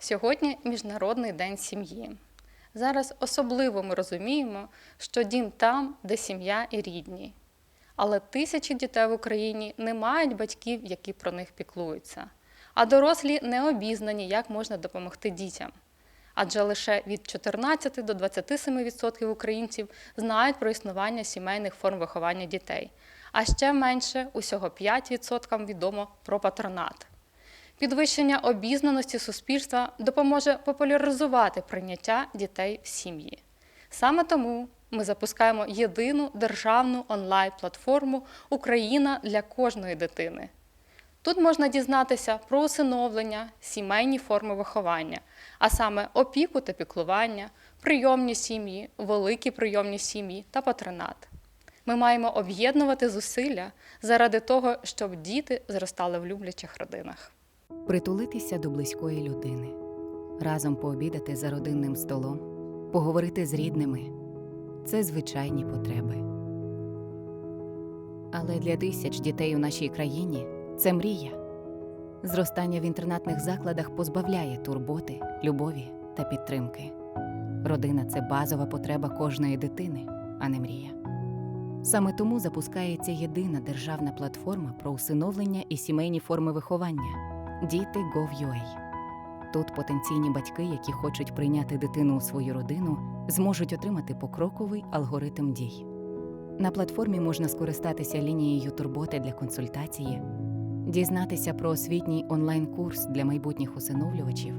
Сьогодні Міжнародний день сім'ї. Зараз особливо ми розуміємо, що дім там, де сім'я і рідні. Але тисячі дітей в Україні не мають батьків, які про них піклуються. А дорослі не обізнані, як можна допомогти дітям. Адже лише від 14 до 27% українців знають про існування сімейних форм виховання дітей, а ще менше усього 5% відомо про патронат. Підвищення обізнаності суспільства допоможе популяризувати прийняття дітей в сім'ї. Саме тому ми запускаємо єдину державну онлайн-платформу Україна для кожної дитини. Тут можна дізнатися про усиновлення, сімейні форми виховання, а саме опіку та піклування, прийомні сім'ї, великі прийомні сім'ї та патронат. Ми маємо об'єднувати зусилля заради того, щоб діти зростали в люблячих родинах. Притулитися до близької людини, разом пообідати за родинним столом, поговорити з рідними це звичайні потреби. Але для тисяч дітей у нашій країні це мрія. Зростання в інтернатних закладах позбавляє турботи, любові та підтримки. Родина це базова потреба кожної дитини, а не мрія. Саме тому запускається єдина державна платформа про усиновлення і сімейні форми виховання. Діти Gov.ua. Тут потенційні батьки, які хочуть прийняти дитину у свою родину, зможуть отримати покроковий алгоритм дій. На платформі можна скористатися лінією турботи для консультації, дізнатися про освітній онлайн-курс для майбутніх усиновлювачів,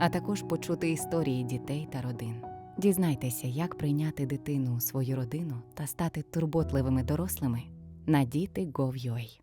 а також почути історії дітей та родин. Дізнайтеся, як прийняти дитину у свою родину та стати турботливими дорослими на діти Gov.ua.